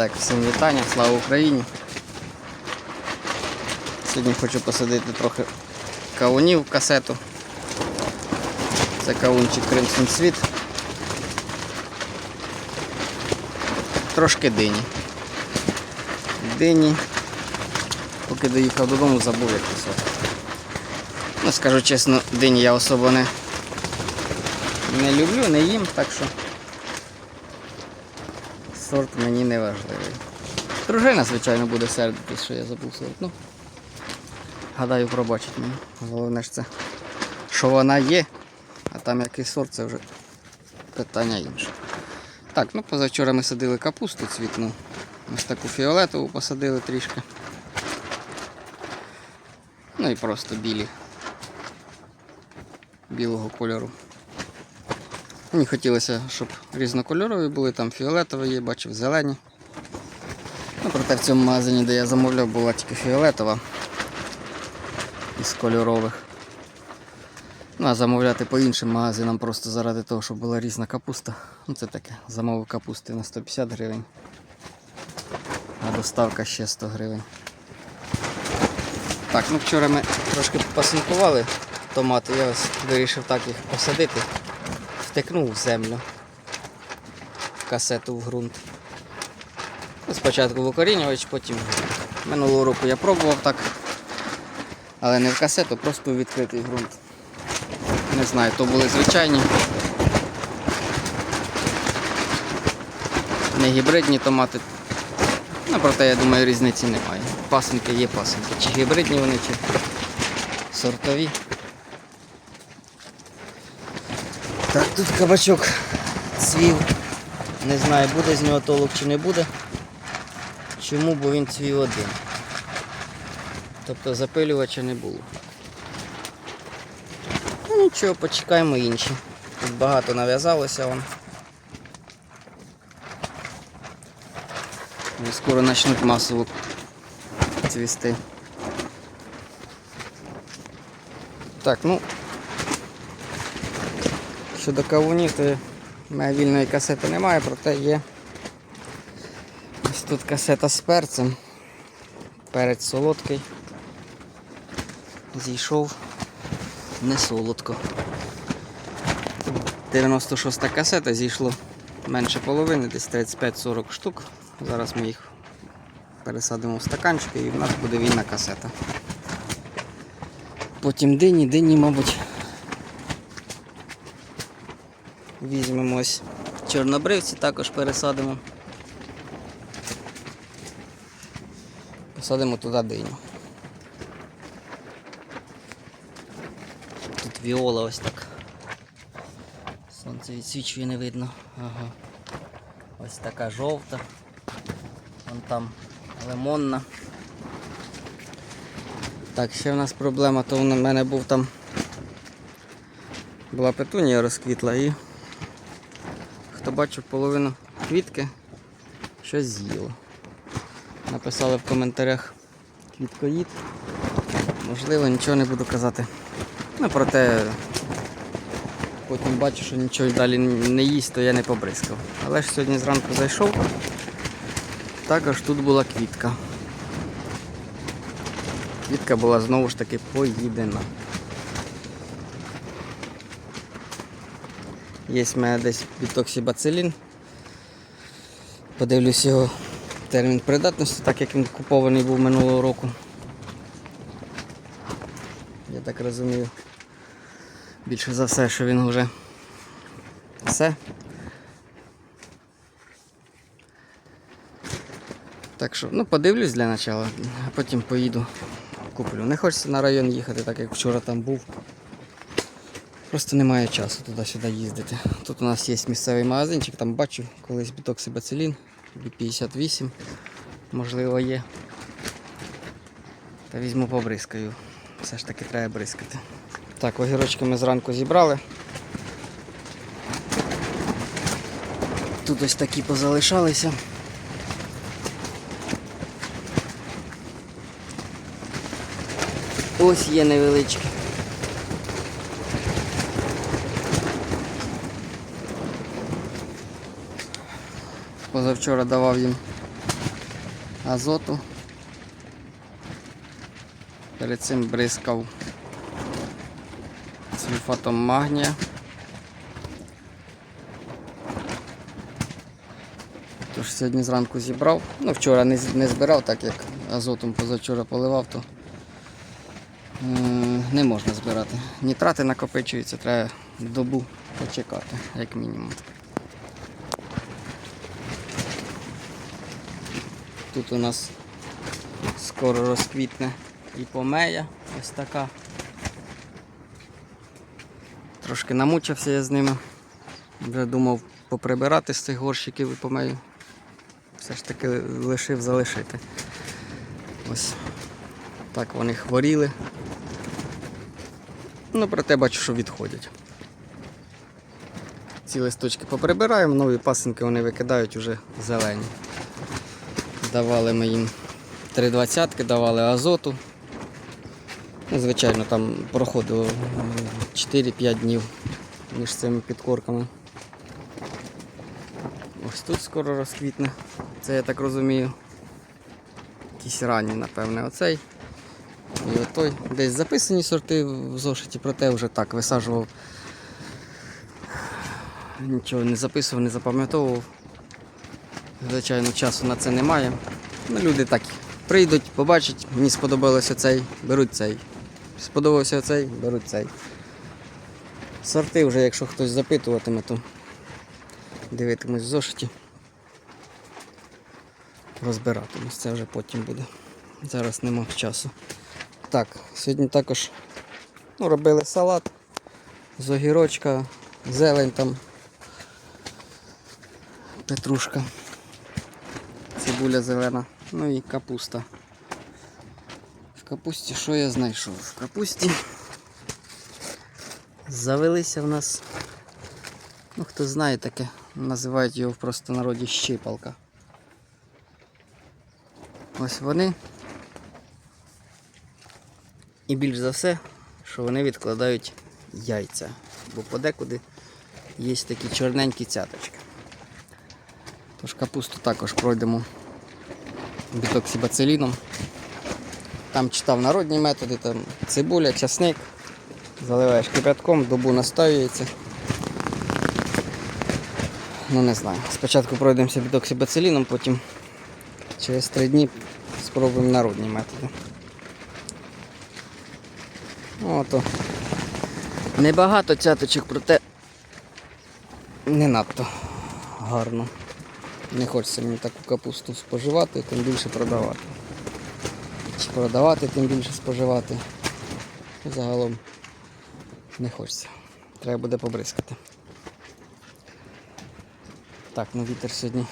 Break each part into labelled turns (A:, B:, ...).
A: Так, всім вітання, слава Україні. Сьогодні хочу посадити трохи кавунів в касету. Це кавунчик Crimson Світ. Трошки дині. Дині. Поки доїхав додому, забув як писати. Ну, скажу чесно, дині я особо не, не люблю, не їм, так що сорт мені не важливий. Дружина, звичайно, буде сердитись, що я забув сорт. Ну, гадаю, пробачить мені. Головне ж це, що вона є, а там який сорт, це вже питання інше. Так, ну позавчора ми садили капусту цвітну. Ось таку фіолетову посадили трішки. Ну і просто білі. Білого кольору. Мені хотілося, щоб різнокольорові були, там фіолетові є, бачив зелені. Ну, проте в цьому магазині, де я замовляв, була тільки фіолетова із кольорових. Ну, а замовляти по іншим магазинам просто заради того, щоб була різна капуста. Ну це таке, замовив капусти на 150 гривень. А доставка ще 100 гривень. Так, ну вчора ми трошки посинкували томати, я ось вирішив так їх посадити втикнув в землю касету в ґрунт. Спочатку в укорінювач, потім. Минулого року я пробував так, але не в касету, просто у відкритий ґрунт. Не знаю, то були звичайні. Не гібридні томати. Ну, проте, я думаю, різниці немає. Пасенки є пасенки. Чи гібридні вони, чи сортові. Так, тут кабачок цвів. Не знаю, буде з нього толок чи не буде. Чому? Бо він цвів один. Тобто запилювача не було. Ну нічого, почекаємо інші. Тут багато нав'язалося вон. І скоро почнуть масово цвісти. Так, ну Щодо кавунів, то в мене вільної касети немає, проте є. Ось тут касета з перцем. Перець солодкий. Зійшов не солодко. 96-та касета зійшло менше половини, десь 35-40 штук. Зараз ми їх пересадимо в стаканчики і в нас буде вільна касета. Потім дині, дині, мабуть. Візьмемо ось чорнобривці, також пересадимо. Посадимо туди диню. Тут віола ось так. Сонце відсвічує не видно. Ага. Ось така жовта. Вон там лимонна. Так, ще в нас проблема, то в мене був там була петунія розквітла і хто бачив половину квітки, щось з'їло. Написали в коментарях квіткоїд. Можливо, нічого не буду казати. Ну, проте потім бачу, що нічого далі не їсть, то я не побризкав. Але ж сьогодні зранку зайшов, також тут була квітка. Квітка була знову ж таки поїдена. Є в мене десь бітоксибацилін. Подивлюсь його термін придатності, так як він купований був минулого року. Я так розумію. Більше за все, що він вже все. Так що, ну подивлюсь для початку, а потім поїду куплю. Не хочеться на район їхати, так як вчора там був. Просто немає часу туди-сюди їздити. Тут у нас є місцевий магазинчик, там бачу колись бітоксибацилін, 58, можливо є. Та візьму побризкаю. Все ж таки треба бризкати. Так, огірочки ми зранку зібрали. Тут ось такі позалишалися. Ось є невеличкі. Позавчора давав їм азоту. Перед цим бризкав сульфатом магнія. Тож сьогодні зранку зібрав. Ну, вчора не, не збирав, так як азотом позавчора поливав, то е, не можна збирати. Нітрати накопичуються, треба добу почекати, як мінімум. Тут у нас скоро розквітне і помея, ось така. Трошки намучився я з ними. Вже думав поприбирати з цих горщиків і помею. Все ж таки лишив залишити. Ось так вони хворіли. Ну, проте бачу, що відходять. Ці листочки поприбираємо, нові пасинки вони викидають уже зелені. Давали ми їм 3,20, давали азоту. Ну, звичайно, там проходило 4-5 днів між цими підкорками. Ось тут скоро розквітне. Це я так розумію. Якісь ранні, напевне, оцей. І отой. Десь записані сорти в зошиті, проте вже так висаджував. Нічого не записував, не запам'ятовував. Звичайно, часу на це немає. Ну, люди так прийдуть, побачать, мені сподобалося цей, беруть цей. Сподобався цей, беруть цей. Сорти вже, якщо хтось запитуватиме, то дивитимусь в зошиті. Розбиратимусь, це вже потім буде. Зараз нема часу. Так, сьогодні також ну, робили салат з огірочка, зелень там, петрушка, цибуля зелена, ну і капуста. В капусті що я знайшов? В капусті завелися в нас, ну хто знає таке, називають його в простонароді щипалка. Ось вони. І більш за все, що вони відкладають яйця. Бо подекуди є такі чорненькі цяточки. Тож капусту також пройдемо бітоксибациліном. Там читав народні методи, там цибуля, часник, заливаєш кипятком, добу настоюється. Ну не знаю. Спочатку пройдемося бітоксибациліном, потім через три дні спробуємо народні методи. Ото. Небагато цяточок, проте не надто гарно. Не хочеться мені таку капусту споживати, тим більше продавати. Продавати, тим більше споживати. Загалом не хочеться. Треба буде побризкати. Так, ну вітер сьогодні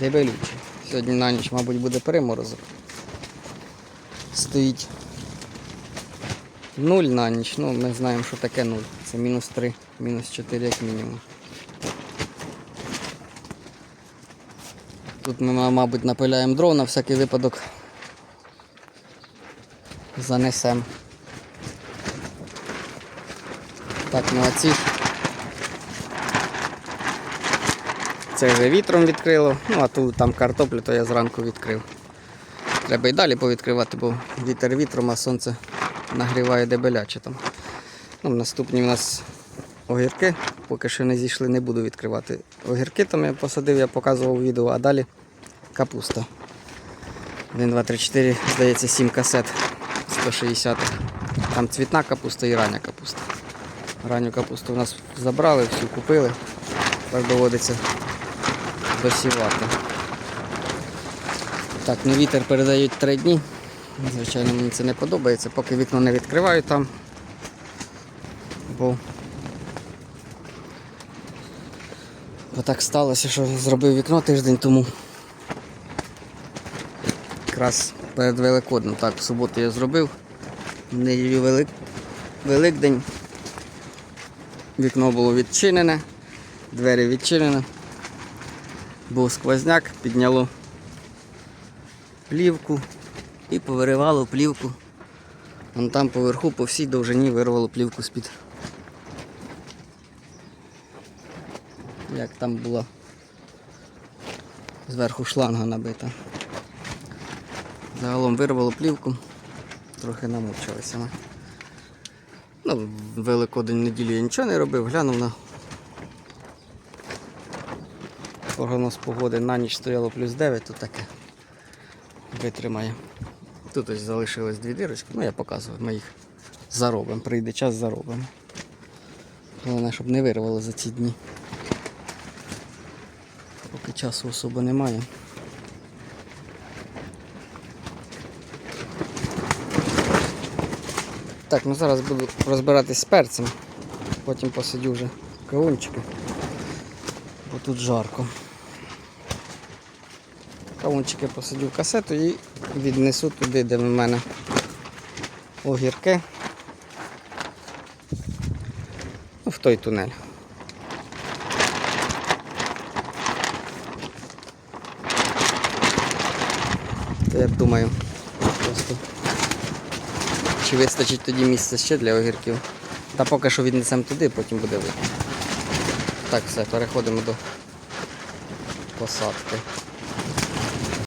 A: дебелючий. Сьогодні на ніч, мабуть, буде приморозок. Стоїть нуль на ніч, ну ми знаємо, що таке нуль. Це мінус 3, мінус 4 як мінімум. Тут ми, мабуть, напиляємо дров на всякий випадок. Занесемо. Так, ну а ці. Це вже вітром відкрило, ну а тут там картоплю, то я зранку відкрив. Треба і далі повідкривати, бо вітер вітром, а сонце нагріває дебеляче там. Ну, наступні у нас огірки, поки що не зійшли, не буду відкривати. Огірки там я посадив, я показував відео, а далі капуста. 1, 2, 3, 4, здається, 7 касет 160 Там цвітна капуста і рання капуста. Ранню капусту у нас забрали, всю купили. Тепер доводиться досівати. Так, ну вітер передають 3 дні. Звичайно, мені це не подобається, поки вікно не відкриваю там. Бо так сталося, що зробив вікно тиждень тому. Якраз перед Великоднем. Так, в суботу я зробив. В неділю Велик... Великдень. Вікно було відчинене, двері відчинені. Був сквозняк, підняло плівку і повиривало плівку. Вон там поверху по всій довжині вирвало плівку з-під. Як там була Зверху шланга набита. Загалом вирвало плівку, трохи намучилися. Ну, Великодень неділю я нічого не робив, глянув на прогноз погоди на ніч стояло плюс 9, то таке витримає. Тут ось залишилось дві дірочки, ну я показую, ми їх заробимо, прийде час заробимо. Головне, щоб не вирвало за ці дні. Часу особо немає. Так, ну зараз буду розбиратись з перцем. Потім посидю вже кавунчики. Бо тут жарко. Кавунчики посадю в касету і віднесу туди, де в мене огірки. Ну, в той тунель. То я думаю, просто чи вистачить тоді місця ще для огірків. Та поки що віднесемо туди, потім буде видно. Так, все, переходимо до посадки.